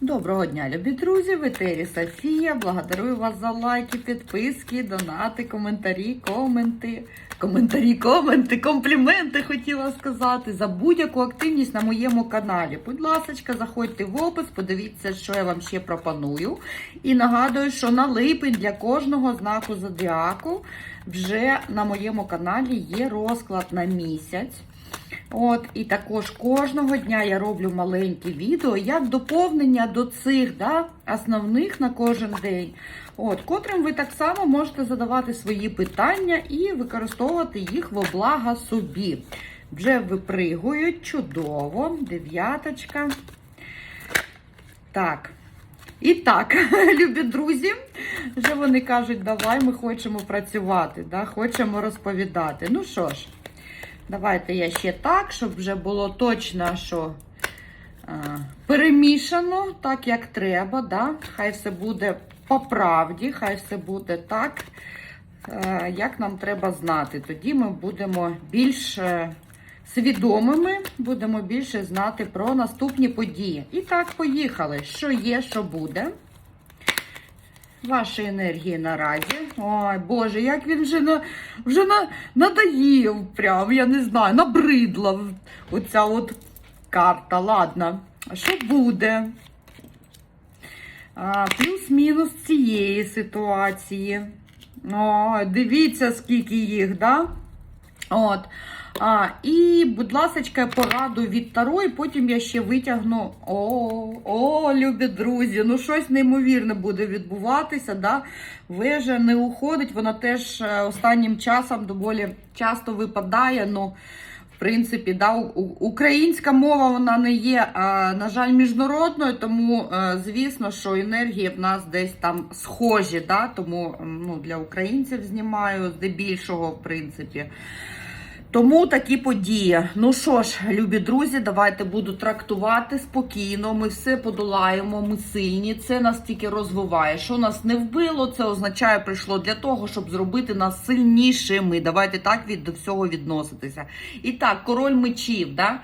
Доброго дня, любі друзі! В етері Софія. Благодарую вас за лайки, підписки, донати, коментарі, коменти. Коментарі, коменти, компліменти хотіла сказати за будь-яку активність на моєму каналі. Будь ласка, заходьте в опис, подивіться, що я вам ще пропоную. І нагадую, що на липень для кожного знаку зодіаку вже на моєму каналі є розклад на місяць. От, і також кожного дня я роблю маленькі відео як доповнення до цих да, основних на кожен день. От, котрим ви так само можете задавати свої питання і використовувати їх во благо собі. Вже випригують чудово. Дев'яточка. Так. І так, любі друзі, вже вони кажуть, давай ми хочемо працювати, да, хочемо розповідати. Ну що ж. Давайте я ще так, щоб вже було точно, що а, перемішано так, як треба. Да? Хай все буде по правді, хай все буде так, а, як нам треба знати. Тоді ми будемо більш е, свідомими, будемо більше знати про наступні події. І так, поїхали. Що є, що буде. Ваші енергії наразі. Ой, Боже, як він вже на, вже на, надоїв, прям, я не знаю, набридла оця от карта. Ладно, що буде? Плюс-мінус цієї ситуації. О, дивіться, скільки їх, да? От. А, І, будь ласка, пораду від Таро, і потім я ще витягну. О, о, любі друзі, ну щось неймовірне буде відбуватися. Да? Вежа не уходить, вона теж е, останнім часом доволі часто випадає. Ну, в принципі, да, українська мова вона не є, а, на жаль, міжнародною, тому, е, звісно, що енергії в нас десь там схожі. Да? Тому ну, для українців знімаю здебільшого, в принципі. Тому такі події. Ну що ж, любі друзі, давайте буду трактувати спокійно. Ми все подолаємо, ми сильні. Це нас тільки розвиває. Що нас не вбило, це означає, прийшло для того, щоб зробити нас сильнішими. Давайте так від до всього відноситися. І так, король мечів, да?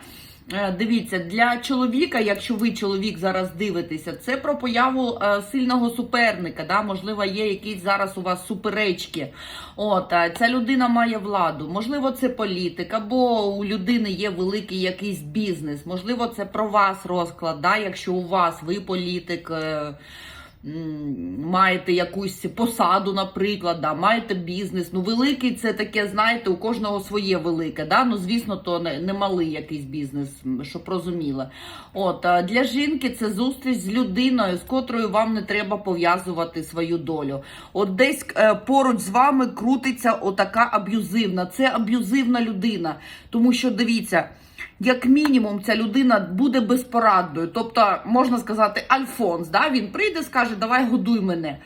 Е, Дивіться, для чоловіка, якщо ви чоловік зараз дивитеся, це про появу е, сильного суперника. Да? Можливо, є якісь зараз у вас суперечки. От е, ця людина має владу. Можливо, це політика, або у людини є великий якийсь бізнес. Можливо, це про вас розклад. Да? Якщо у вас ви політик. Маєте якусь посаду, наприклад, да, маєте бізнес. Ну, великий це таке, знаєте, у кожного своє велике. Да? Ну, звісно, то не, не малий якийсь бізнес, щоб розуміли. От для жінки це зустріч з людиною, з котрою вам не треба пов'язувати свою долю. От десь е, поруч з вами крутиться отака аб'юзивна. Це аб'юзивна людина. Тому що дивіться. Як мінімум, ця людина буде безпорадною. Тобто, можна сказати, Альфонс, да? він прийде, скаже, давай годуй мене.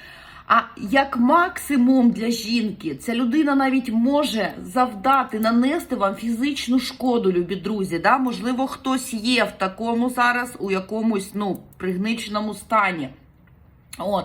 А як максимум для жінки, ця людина навіть може завдати, нанести вам фізичну шкоду, любі друзі. Да? Можливо, хтось є в такому зараз у якомусь ну, пригниченому стані. От.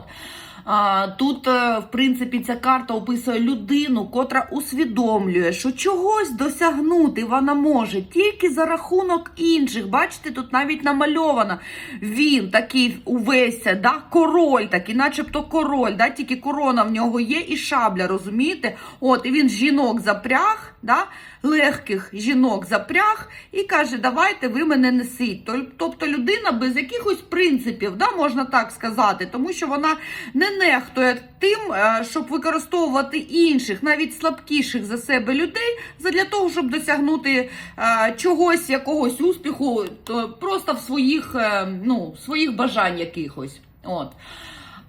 Тут, е, в принципі, ця карта описує людину, котра усвідомлює, що чогось досягнути вона може тільки за рахунок інших. Бачите, тут навіть намальовано. Він такий увесь, да, король, такий, начебто король, да, тільки корона в нього є і шабля, розумієте? От, і він жінок запряг, да, легких жінок запряг і каже, давайте ви мене несіть. Тобто людина без якихось принципів, да, можна так сказати, тому що вона не нехтує тим, е, щоб використовувати інших, навіть слабкіших за себе людей, задля того, щоб досягнути е, чогось, якогось успіху, то просто в своїх, е, ну, своїх бажань якихось. От.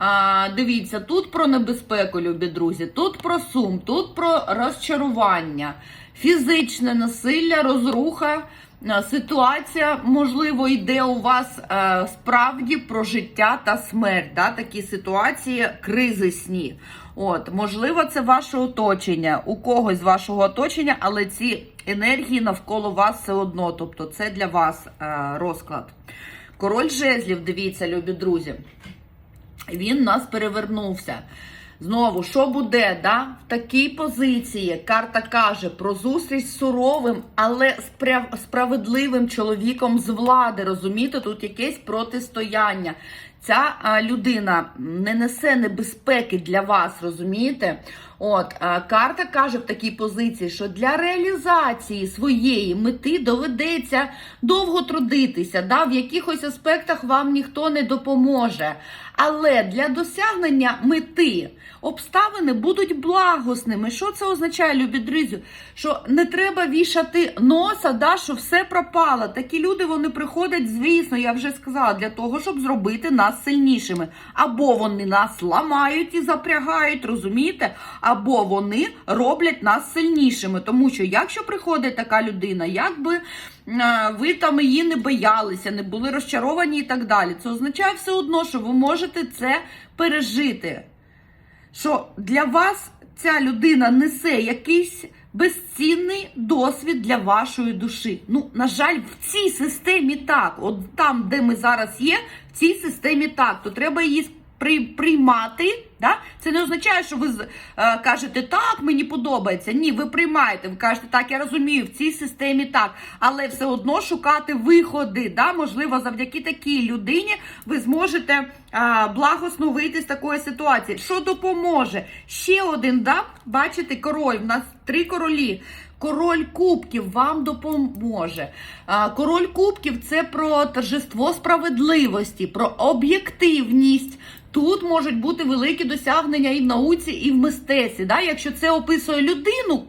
А, дивіться, тут про небезпеку, любі друзі, тут про сум, тут про розчарування, фізичне насилля, розруха. Е, Ситуація, можливо, йде у вас е, справді про життя та смерть. Да? Такі ситуації кризисні. От, можливо, це ваше оточення, у когось з вашого оточення, але ці енергії навколо вас все одно. Тобто, це для вас е, розклад. Король жезлів, дивіться, любі друзі він нас перевернувся. Знову, що буде, да? в такій позиції карта каже про зустріч з суровим, але справедливим чоловіком з влади. Розумієте, тут якесь протистояння. Ця людина не несе небезпеки для вас, розумієте? От карта каже в такій позиції, що для реалізації своєї мети доведеться довго трудитися. Да? В якихось аспектах вам ніхто не допоможе. Але для досягнення мети обставини будуть благосними. Що це означає, любі друзі? Що не треба вішати носа, да, що все пропало. Такі люди вони приходять, звісно, я вже сказала, для того, щоб зробити нас сильнішими. Або вони нас ламають і запрягають, розумієте? Або вони роблять нас сильнішими. Тому що якщо приходить така людина, якби е, ви там її не боялися, не були розчаровані і так далі, це означає все одно, що ви можете це пережити що для вас ця людина несе якийсь безцінний досвід для вашої душі. Ну, на жаль, в цій системі так. От там, де ми зараз є, в цій системі так, то треба її при, приймати. Да? Це не означає, що ви е, кажете, так, мені подобається. Ні, ви приймаєте. Ви кажете, так, я розумію, в цій системі так, але все одно шукати виходи. Да? Можливо, завдяки такій людині ви зможете е, благосно такої ситуації. Що допоможе? Ще один, да? бачите, король. У нас три королі. Король кубків вам допоможе. Король кубків це про торжество справедливості, про об'єктивність. Тут можуть бути великі досягнення і в науці, і в мистецтві. Да? Якщо це описує людину,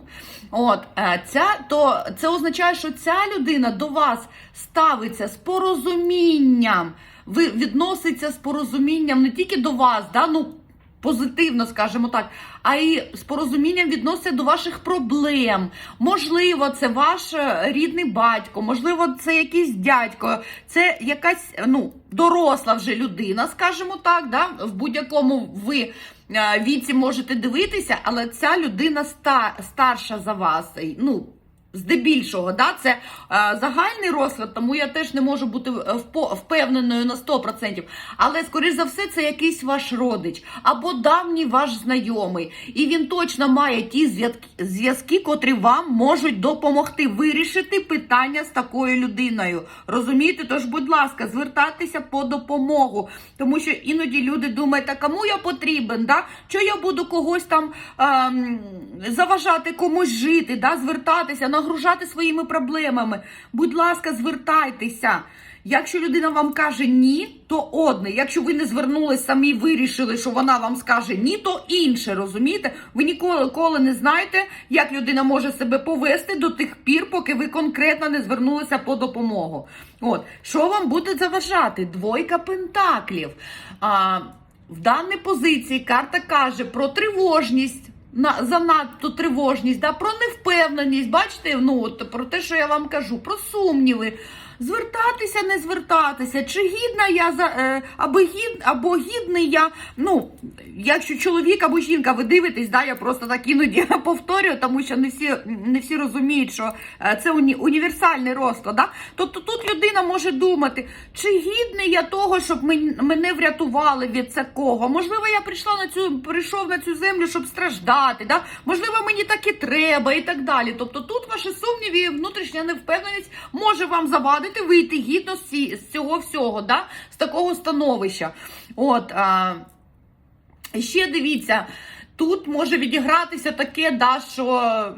от, е, ця, то це означає, що ця людина до вас ставиться з порозумінням. Ви відноситься з порозумінням не тільки до вас, да? ну, позитивно, скажімо так, а й з порозумінням відноситься до ваших проблем. Можливо, це ваш е, рідний батько, можливо, це якийсь дядько, це якась ну, доросла вже людина, скажімо так. Да? В будь-якому ви е, віці можете дивитися, але ця людина ста, старша за вас. Ну, Здебільшого, да, це е, загальний розклад, тому я теж не можу бути е, впевненою на 100%. Але, скоріш за все, це якийсь ваш родич або давній ваш знайомий. І він точно має ті зв'язки, котрі вам можуть допомогти вирішити питання з такою людиною. Розумієте? Тож, будь ласка, звертайтеся по допомогу. Тому що іноді люди думають, а кому я потрібен? Да? Що я буду когось там ем, заважати комусь жити, да? звертатися, нагружати своїми проблемами. Будь ласка, звертайтеся. Якщо людина вам каже ні, то одне. Якщо ви не звернулись самі, вирішили, що вона вам скаже ні, то інше. Розумієте? Ви ніколи коли не знаєте, як людина може себе повести до тих пір, поки ви конкретно не звернулися по допомогу. От що вам буде заважати? Двойка пентаклів. А, в даній позиції карта каже про тривожність. На занадто тривожність, да, про невпевненість, бачите, ну от про те, що я вам кажу, про сумніви. Звертатися, не звертатися, чи гідна я за е, або гід, або гідний я. Ну, якщо чоловік або жінка, ви дивитесь, да, я просто так іноді повторюю, тому що не всі не всі розуміють, що е, це уні, універсальний розклад. Да? Тобто тут людина може думати, чи гідний я того, щоб мен- мене врятували від такого. Можливо, я прийшла на цю прийшов на цю землю, щоб страждати. Да? Можливо, мені так і треба, і так далі. Тобто тут ваші сумніви, і внутрішня невпевненість може вам завадити вийти гідно з, цього всього, да? з такого становища. От, а, ще дивіться, тут може відігратися таке, да, що.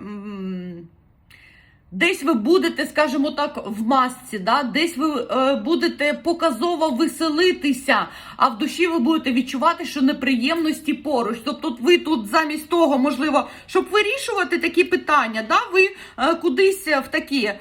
Десь ви будете, скажімо так, в масці, да? десь ви е, будете показово веселитися, а в душі ви будете відчувати, що неприємності поруч. Тобто ви тут замість того, можливо, щоб вирішувати такі питання, да? ви е, кудись в такі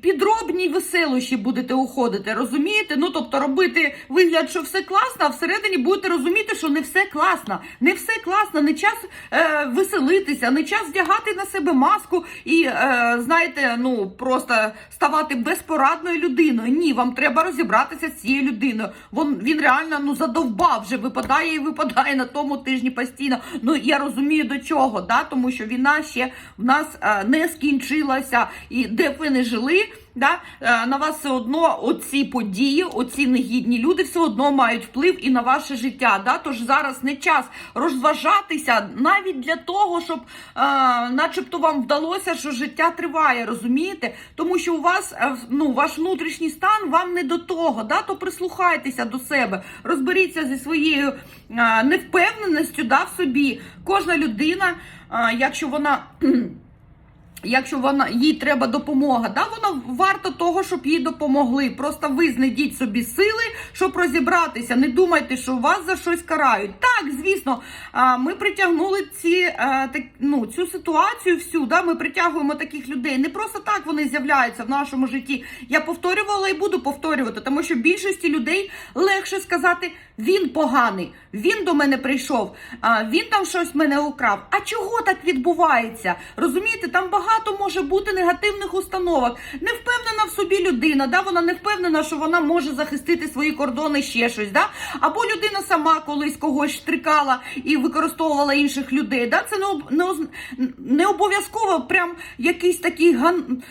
підробні веселощі будете уходити, розумієте? Ну, тобто робити вигляд, що все класно, а всередині будете розуміти, що не все класно. Не все класно, не час е, веселитися, не час вдягати на себе маску і, е, знаєте, ну просто ставати безпорадною людиною. Ні, вам треба розібратися з цією людиною. Вон він реально ну задовбав вже випадає і випадає на тому тижні постійно. Ну я розумію до чого, да? тому що війна ще в нас е, не скінчилася, і де б ви не жили. да, е, на вас все одно оці події, оці негідні люди все одно мають вплив і на ваше життя. Да? Тож зараз не час розважатися навіть для того, щоб е, начебто вам вдалося, що життя триває, розумієте? Тому що у вас е, ну, ваш внутрішній стан вам не до того. Да? То прислухайтеся до себе, розберіться зі своєю е, невпевненістю да, в собі. Кожна людина, е, якщо вона. Якщо вона їй треба допомога, да, вона варта того, щоб їй допомогли. Просто ви знайдіть собі сили, щоб розібратися. Не думайте, що вас за щось карають. Так, звісно, ми притягнули ці, ну, цю ситуацію всю. Да, Ми притягуємо таких людей. Не просто так вони з'являються в нашому житті. Я повторювала і буду повторювати, тому що більшості людей легше сказати, він поганий, він до мене прийшов, він там щось мене украв. А чого так відбувається? Розумієте, там багато може бути негативних установок. Не впевнена в собі людина, да? вона не впевнена, що вона може захистити свої кордони ще щось. Да? Або людина сама колись когось штрикала і використовувала інших людей. Да? Це не, не, не обов'язково прям якийсь такий ган.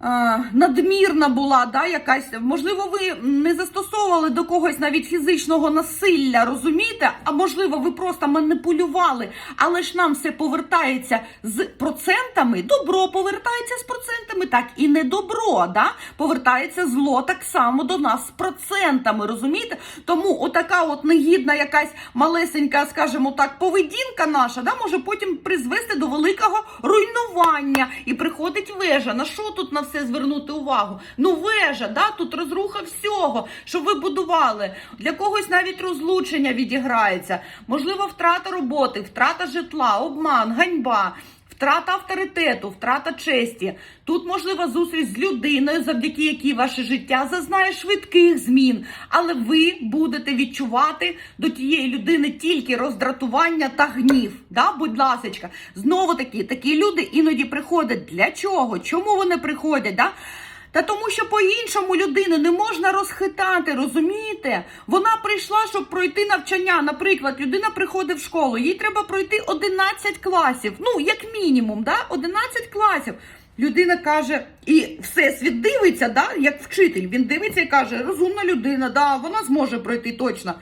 А, надмірна була, да, якась. Можливо, ви не застосовували до когось навіть фізичного насилля, розумієте? А можливо, ви просто маніпулювали. Але ж нам все повертається з процентами. Добро повертається з процентами, так і не добро, да? Повертається зло так само до нас з процентами, розумієте? Тому отака от негідна якась малесенька, скажімо так, поведінка наша, да, може потім призвести до великого руйнування. І приходить вежа. На що тут на все звернути увагу? Ну, вежа, да, тут розруха всього, що ви будували. Для когось навіть розлучення відіграється. Можливо, втрата роботи, втрата житла, обман, ганьба. Втрата авторитету, втрата честі. Тут можлива зустріч з людиною, завдяки якій ваше життя зазнає швидких змін. Але ви будете відчувати до тієї людини тільки роздратування та гнів. Да? Будь ласочка, знову таки, такі люди іноді приходять. Для чого? Чому вони приходять? Да? Та тому, що по-іншому людину не можна розхитати, розумієте? Вона прийшла, щоб пройти навчання. Наприклад, людина приходить в школу, їй треба пройти 11 класів. Ну, як мінімум, да? 11 класів. Людина каже, і всесвіт дивиться, да? як вчитель. Він дивиться і каже, розумна людина, да, вона зможе пройти точно.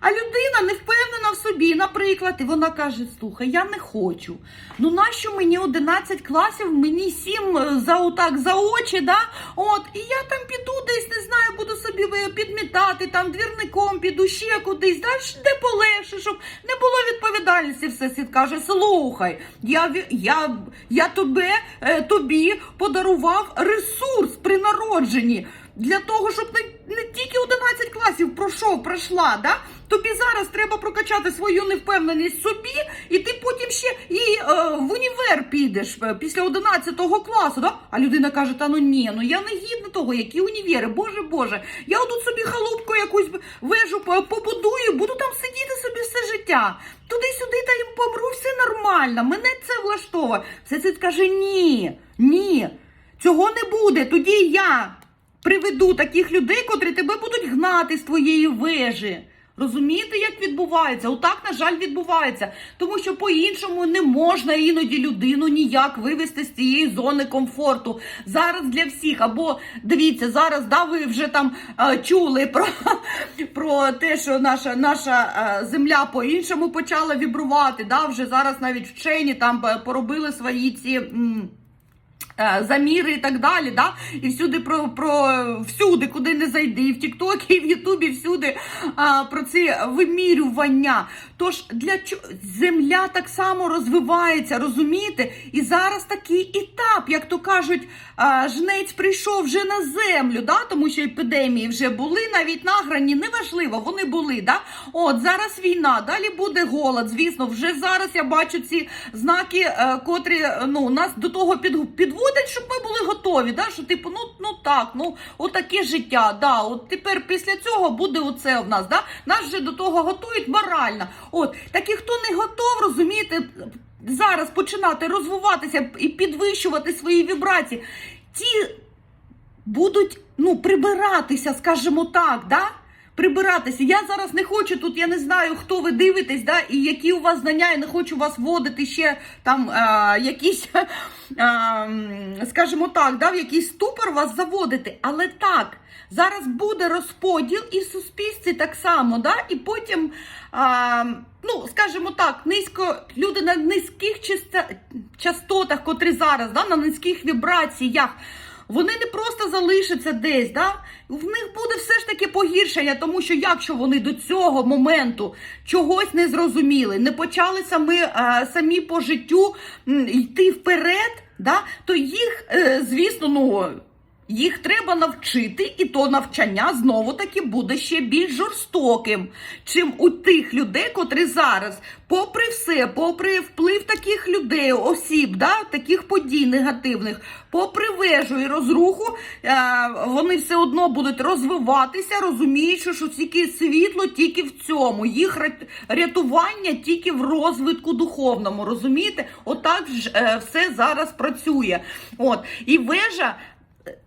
А людина не впевнена в собі, наприклад, і вона каже: слухай, я не хочу. Ну нащо мені 11 класів, мені 7 за отак за очі, да? От, і я там піду десь, не знаю, буду собі ви- підмітати, там двірником піду ще кудись, да? де полегше, щоб не було відповідальності. Все світ каже: слухай, я, я, я тебе, е, тобі подарував ресурс при народженні для того, щоб не, не тільки 11 класів пройшов, пройшла, да? Тобі зараз треба прокачати свою невпевненість собі, і ти потім ще і е, в універ підеш е, після 11 класу. Да? А людина каже: та ну ні, ну я не гідна того, які універи, боже Боже, я отут собі халупку якусь вежу побудую, буду там сидіти собі все життя. Туди-сюди та їм помру, все нормально, мене це влаштовує. Все це каже: ні, ні, цього не буде. Тоді я приведу таких людей, котрі тебе будуть гнати з твоєї вежі. Розумієте, як відбувається? Отак, на жаль, відбувається. Тому що по-іншому не можна іноді людину ніяк вивести з цієї зони комфорту. Зараз для всіх. Або дивіться, зараз да, ви вже там е, чули про, про те, що наша, наша е, земля по-іншому почала вібрувати. Да? Вже зараз навіть вчені там е, поробили свої ці. м, заміри і так далі, да? і всюди про, про всюди, куди не зайди, і в Тіктокі, і в Ютубі, всюди а, про ці вимірювання. Тож для чого земля так само розвивається, розумієте? І зараз такий етап, як то кажуть, жнець прийшов вже на землю, да? тому що епідемії вже були навіть на грані, неважливо, вони були. Да? От зараз війна, далі буде голод. Звісно, вже зараз я бачу ці знаки, е, котрі е, ну, нас до того підводять, щоб ми були готові. Да? Що типу, ну, ну так, ну отаке життя. Да? От тепер після цього буде оце в нас. Да? Нас вже до того готують морально. От, так і хто не готов, розумієте, зараз починати розвиватися і підвищувати свої вібрації, ті будуть ну, прибиратися, скажімо так, да? Прибиратися. Я зараз не хочу тут, я не знаю, хто ви дивитесь, да, і які у вас знання, я не хочу вас вводити ще там е, якісь, е, м, скажімо так, да, в якийсь ступор вас заводити. Але так, зараз буде розподіл і в суспільстві так само, да, і потім. А, Ну, скажімо так, низько люди на низьких часто- частотах, котрі зараз, да, на низьких вібраціях, вони не просто залишаться десь, да? в них буде все ж таки погіршення, тому що якщо вони до цього моменту чогось не зрозуміли, не почали самі, е, самі по життю йти вперед, да? то їх, е, звісно, ну. Їх треба навчити, і то навчання знову таки буде ще більш жорстоким, чим у тих людей, котрі зараз, попри все, попри вплив таких людей, осіб, да, таких подій негативних, попри вежу і розруху, е, вони все одно будуть розвиватися, розуміючи, що тільки світло тільки в цьому, їх рят- рятування тільки в розвитку духовному. Розумієте? Отак ж е, все зараз працює. От і вежа.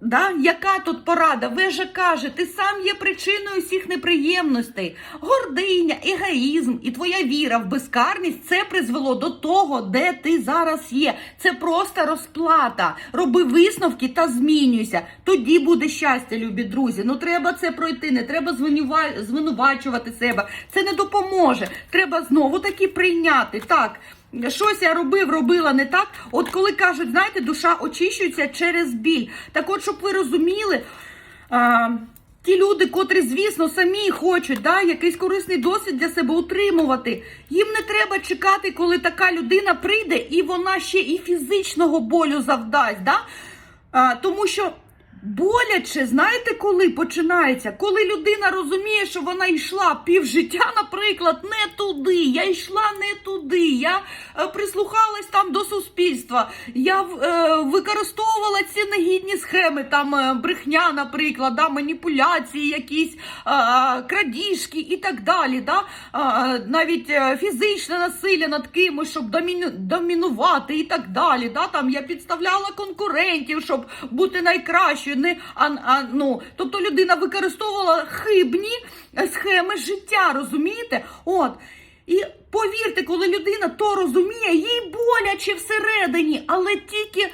Да? Яка тут порада? Вежа каже, ти сам є причиною всіх неприємностей. Гординя, егоїзм і твоя віра в безкарність це призвело до того, де ти зараз є. Це просто розплата. Роби висновки та змінюйся. Тоді буде щастя, любі друзі. Ну треба це пройти, не треба звинувачувати себе. Це не допоможе. Треба знову таки прийняти. Так. Щось я робив, робила не так. От коли кажуть, знаєте, душа очищується через біль. Так от, щоб ви розуміли, а, ті люди, котрі, звісно, самі хочуть да, якийсь корисний досвід для себе утримувати, їм не треба чекати, коли така людина прийде і вона ще і фізичного болю завдасть. Да? А, тому що боляче, знаєте, коли починається? Коли людина розуміє, що вона йшла півжиття, наприклад, не туди. Я йшла не туди. Я е, прислухалась там до суспільства. Я е, використовувала ці негідні схеми, там е, брехня, наприклад, да, маніпуляції, якісь е, крадіжки і так далі. Да? Е, навіть фізичне насилля над кимось, щоб доміну, домінувати і так далі. Да? Там я підставляла конкурентів, щоб бути найкращою. Не, а, а, ну, тобто людина використовувала хибні е, схеми життя, розумієте? От. І повірте, коли людина то розуміє, їй боляче всередині, але тільки.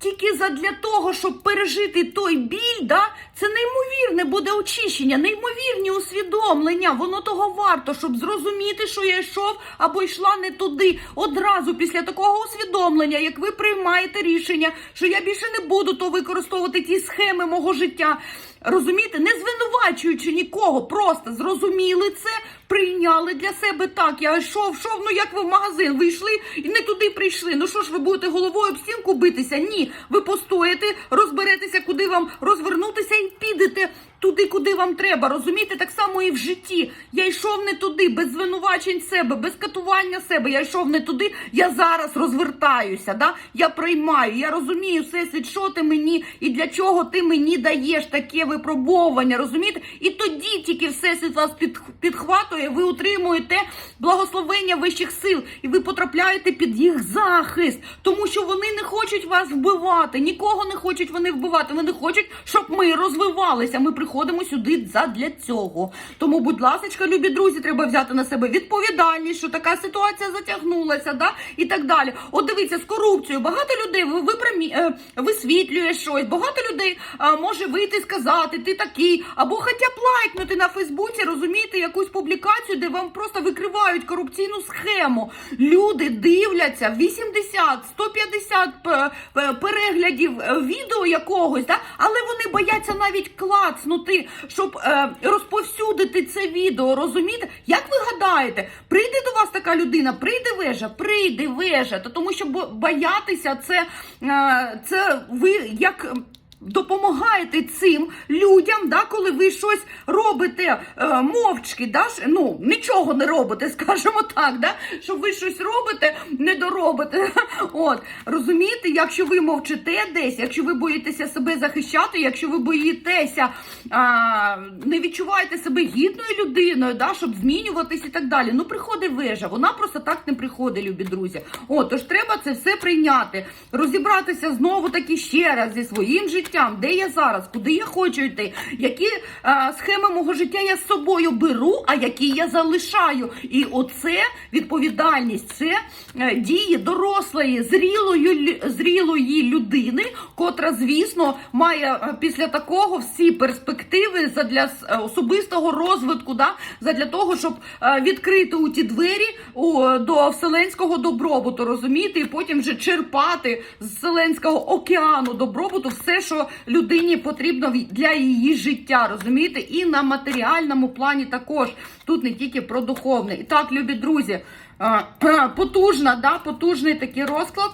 Тільки задля того, щоб пережити той біль, да, це неймовірне буде очищення, неймовірні усвідомлення. Воно того варто, щоб зрозуміти, що я йшов або йшла не туди. Одразу після такого усвідомлення, як ви приймаєте рішення, що я більше не буду то використовувати ті схеми мого життя. Розумієте, не звинувачуючи нікого, просто зрозуміли це, прийняли для себе так. Я йшов, йшов, ну як ви в магазин, ви йшли і не туди прийшли. Ну що ж ви будете головою об стінку битися? Ні, ви постоїте, розберетеся, куди вам розвернутися, підете туди, куди вам треба. Розумієте, так само і в житті. Я йшов не туди, без звинувачень себе, без катування себе. Я йшов не туди. Я зараз розвертаюся. Да? Я приймаю, я розумію всесвіт, що ти мені і для чого ти мені даєш таке випробовування. Розумієте? І тоді тільки всесвіт вас під, підхватує, ви утримуєте благословення вищих сил, і ви потрапляєте під їх захист, тому що вони не хочуть вас вбивати, нікого не хочуть вони вбивати. Вони хочуть, щоб ми розвивалися. Ми приходимо сюди задля цього. Тому, будь ласка, любі друзі, треба взяти на себе відповідальність, що така ситуація затягнулася, да? і так далі. От дивіться, з корупцією багато людей випромі... е, висвітлює щось, багато людей е, може вийти і сказати, ти такий, або хоча б лайкнути на Фейсбуці, розумієте, якусь публікацію, де вам просто викривають корупційну схему. Люди дивляться 80, 150 п- п- переглядів е, відео якогось, да? але вони бояться навіть клацнути, щоб е, розповсюдити це відео. Розумієте? Як ви гадаєте, прийде до вас така людина, прийде вежа, прийде вежа, та тому що бо- боятися це, е, це ви як. Допомагаєте цим людям, да, коли ви щось робите е, мовчки, да, ну нічого не робите, скажімо так, да, що ви щось робите, не доробите. От розумієте, якщо ви мовчите десь, якщо ви боїтеся себе захищати, якщо ви боїтеся, а, не відчуваєте себе гідною людиною, да, щоб змінюватись і так далі. Ну приходить вежа, вона просто так не приходить, любі друзі. От, тож треба це все прийняти, розібратися знову таки ще раз зі своїм життям життям, де я зараз, куди я хочу йти, які е, схеми мого життя я з собою беру, а які я залишаю. І оце відповідальність, це е, дії дорослої, зрілої, зрілої людини, котра, звісно, має е, після такого всі перспективи задля е, особистого розвитку, да, задля того, щоб е, відкрити у ті двері у, до вселенського добробуту, розумієте, і потім вже черпати з вселенського океану добробуту все, що людині потрібно для її життя, розумієте, і на матеріальному плані також. Тут не тільки про духовне. І так, любі друзі, е, потужна, да, потужний такий розклад.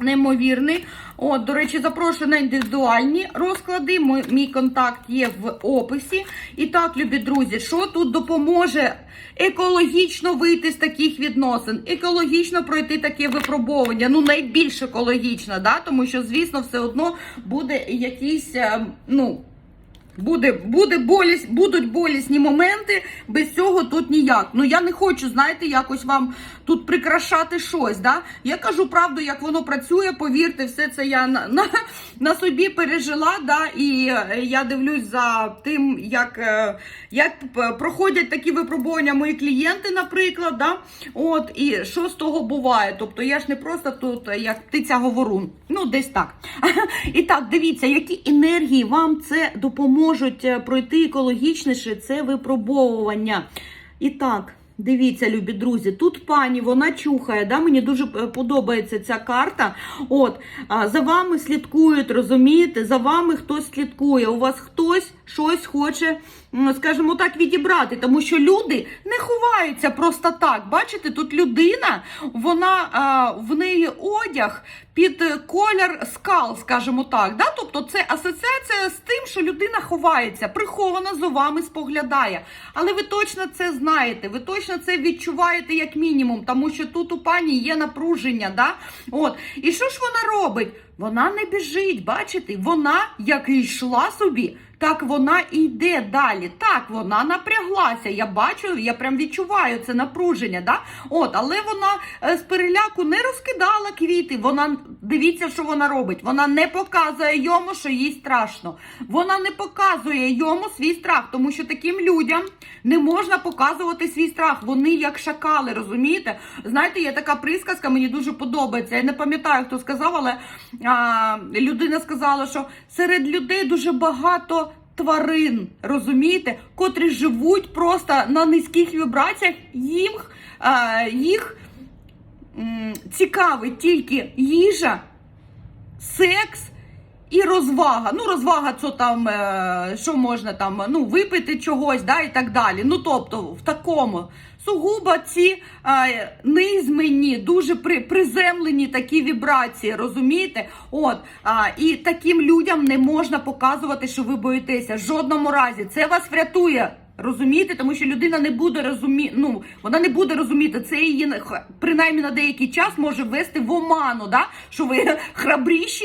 Неймовірний. От, до речі, запрошую на індивідуальні розклади. Мій, мій контакт є в описі. І так, любі друзі, що тут допоможе екологічно вийти з таких відносин, екологічно пройти таке випробовування. Ну, найбільш екологічно, да? тому що, звісно, все одно буде якийсь, е, ну. Буде, буде боліс, будуть болісні моменти, без цього тут ніяк. Ну я не хочу, знаєте, якось вам тут прикрашати щось. Да? Я кажу правду, як воно працює, повірте, все це я на, на, на собі пережила. Да? І е, я дивлюсь за тим, як, е, як проходять такі випробування мої клієнти, наприклад. Да? От, і що з того буває. Тобто я ж не просто тут е, як птиця говорун. Ну, десь так. І так, дивіться, які енергії вам це допоможуть е, пройти екологічніше це випробовування. І так. Дивіться, любі друзі, тут пані вона чухає. Да? Мені дуже е, подобається ця карта. От за вами слідкують, розумієте? За вами хтось слідкує. У вас хтось щось хоче, скажімо так, відібрати, тому що люди не ховаються просто так. Бачите, тут людина, вона в неї одяг під колір скал, скажімо так. Да? Тобто це асоціація з тим, що людина ховається, приховано за вами споглядає. Але ви точно це знаєте, ви точно це відчуваєте як мінімум, тому що тут у пані є напруження. Да? От. І що ж вона робить? Вона не біжить, бачите? Вона як і йшла собі, так вона і йде далі. Так, вона напряглася. Я бачу, я прям відчуваю це напруження. Да? От, але вона е, з переляку не розкидала квіти. Вона дивіться, що вона робить. Вона не показує йому, що їй страшно. Вона не показує йому свій страх, тому що таким людям не можна показувати свій страх. Вони як шакали, розумієте? Знаєте, є така присказка, мені дуже подобається. Я не пам'ятаю, хто сказав, але а, людина сказала, що серед людей дуже багато. Тварин, розумієте, котрі живуть просто на низьких вібраціях, їм е, їх цікавить тільки їжа, секс і розвага. Ну, розвага, це там, е, що можна там, ну, випити чогось, да, і так далі. Ну, тобто, в такому. Сугубо ці е, низменні, дуже при, приземлені такі вібрації, розумієте? От, а, і таким людям не можна показувати, що ви боїтеся. В жодному разі. Це вас врятує. Розумієте, тому що людина не буде розумі... ну вона не буде розуміти, це її принаймні на деякий час може ввести в оману, да? що ви храбріші,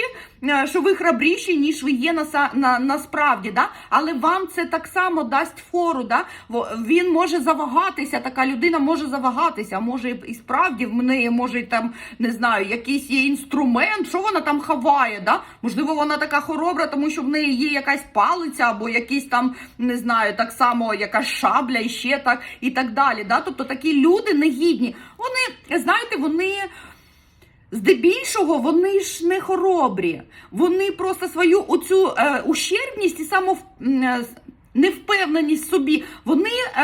що ви храбріші, ніж ви є на, на, насправді. Да? Але вам це так само дасть фору. Да? Він може завагатися, така людина може завагатися, може і- справді в неї може там не знаю, якийсь є інструмент, що вона там ховає. Да? Можливо, вона така хоробра, тому що в неї є якась палиця або якийсь там, не знаю, так само якась шабля і ще так і так далі. Да? Тобто такі люди негідні. Вони, знаєте, вони. Здебільшого вони ж не хоробрі. Вони просто свою оцю е, ущербність і само невпевненість собі. Вони е,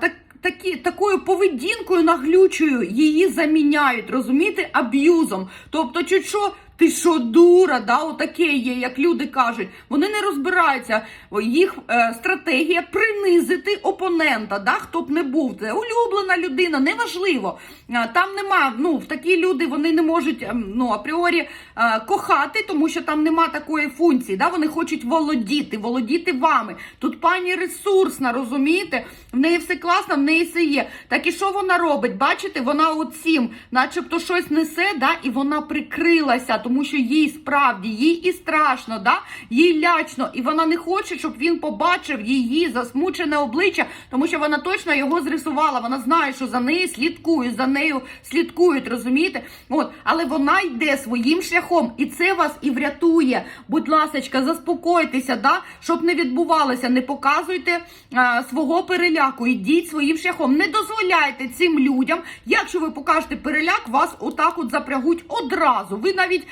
так. Такі, такою поведінкою наглючою її заміняють, розумієте, аб'юзом. Тобто, чуть що, ти що, дура, да, отаке є, як люди кажуть. Вони не розбираються. Їх е, стратегія принизити опонента, да, хто б не був. Це улюблена людина, неважливо. Е, Там нема, ну, в такі люди вони не можуть ем, ну, апріорі е, кохати, тому що там нема такої функції. Да? Вони хочуть володіти, володіти вами. Тут пані ресурсна, розумієте? В неї все класно, в неї все є. Так і що вона робить? Бачите, вона оцім, начебто щось несе, да? і вона прикрилася тому що їй справді, їй і страшно, да? їй лячно, і вона не хоче, щоб він побачив її засмучене обличчя, тому що вона точно його зрисувала. Вона знає, що за нею слідкують, за нею слідкують, розумієте? От, але вона йде своїм шляхом, і це вас і врятує. Будь ласка, заспокойтеся, да? щоб не відбувалося, не показуйте а, свого переляку. Ідіть своїм шляхом. Не дозволяйте цим людям, якщо ви покажете переляк, вас отак от запрягуть одразу. Ви навіть е,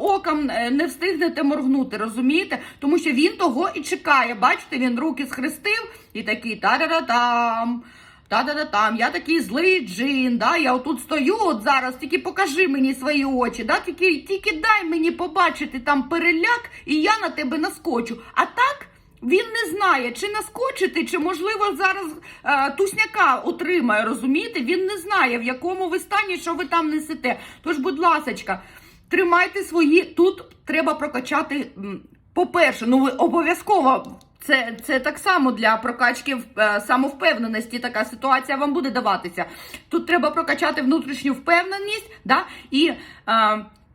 оком е, не встигнете моргнути, розумієте? Тому що він того і чекає. Бачите, він руки схрестив і такий та-да-да-там. Та-да-да-там, я такий злий джин, да, я отут стою от зараз, тільки покажи мені свої очі, да, тільки, тільки дай мені побачити там переляк, і я на тебе наскочу. А так він не знає, чи наскочити, чи можливо зараз е, тусняка отримає, розумієте? Він не знає, в якому ви стані, що ви там несете. Тож, будь ласочка, тримайте свої. Тут треба прокачати. По-перше, ну ви обов'язково. Це, це так само для прокачки е, самовпевненості. Така ситуація вам буде даватися. Тут треба прокачати внутрішню впевненість, да, і е,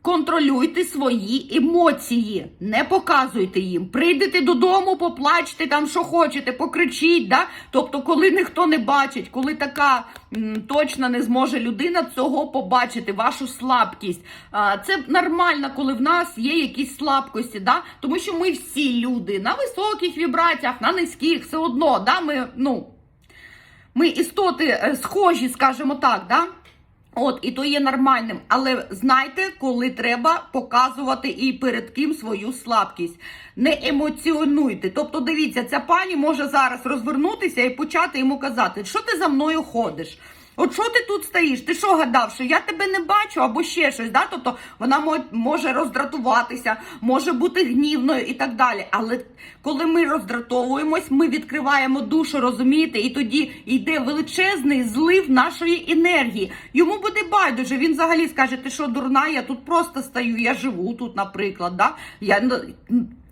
контролюйте свої емоції, не показуйте їм. Прийдете додому, поплачте там, що хочете, покричіть. Да? Тобто, коли ніхто не бачить, коли така м, точно не зможе людина цього побачити, вашу слабкість. А, це нормально, коли в нас є якісь слабкості, да? тому що ми всі люди на високих вібраціях, на низьких, все одно, да? ми, ну, ми істоти е, схожі, скажімо так, да? От, і то є нормальним. Але знайте, коли треба показувати і перед ким свою слабкість. Не емоціонуйте. Тобто, дивіться, ця пані може зараз розвернутися і почати йому казати, що ти за мною ходиш. От що ти тут стоїш? Ти що гадав, що я тебе не бачу або ще щось? Да? Тобто вона мо- може роздратуватися, може бути гнівною і так далі. Але коли ми роздратовуємось, ми відкриваємо душу, розумієте, і тоді йде величезний злив нашої енергії. Йому буде байдуже. Він взагалі скаже, ти що дурна, я тут просто стою, я живу тут, наприклад. Да? Я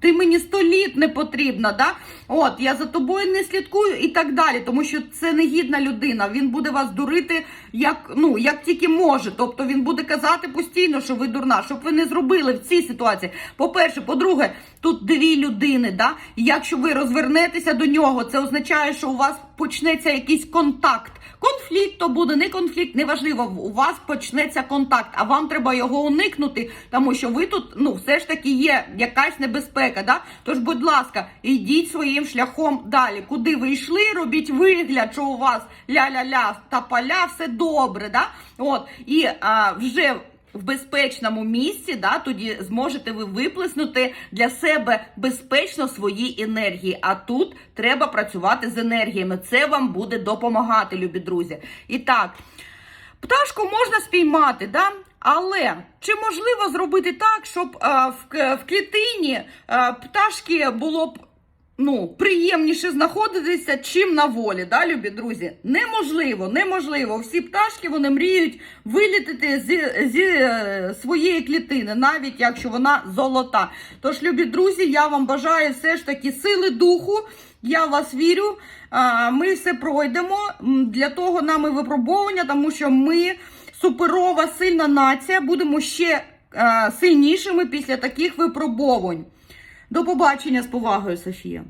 ти мені сто літ не потрібна, да? От я за тобою не слідкую і так далі, тому що це негідна людина. Він буде вас дурити як ну як тільки може. Тобто він буде казати постійно, що ви дурна, щоб ви не зробили в цій ситуації. По-перше, по-друге, тут дві людини. Да? Якщо ви розвернетеся до нього, це означає, що у вас почнеться якийсь контакт. Конфлікт то буде не конфлікт, неважливо. У вас почнеться контакт, а вам треба його уникнути, тому що ви тут ну все ж таки є якась небезпека. Да? Тож, будь ласка, йдіть своїм шляхом далі. Куди ви йшли, робіть вигляд, що у вас ля-ля-ля та поля, все добре. Да? От і а, вже. В безпечному місці, да, тоді зможете ви виплеснути для себе безпечно свої енергії. А тут треба працювати з енергіями. Це вам буде допомагати, любі друзі. І так, пташку можна спіймати, да? але чи можливо зробити так, щоб е, в, в клітині е, пташки було б ну, приємніше знаходитися, чим на волі, да, любі друзі? Неможливо, неможливо. Всі пташки вони мріють вилітити зі, зі е, своєї клітини, навіть якщо вона золота. Тож, любі друзі, я вам бажаю все ж таки сили духу. Я вас вірю. Ми все пройдемо. Для того нами випробовування, тому що ми суперова, сильна нація. Будемо ще е, сильнішими після таких випробовань. До побачення з повагою, Софія.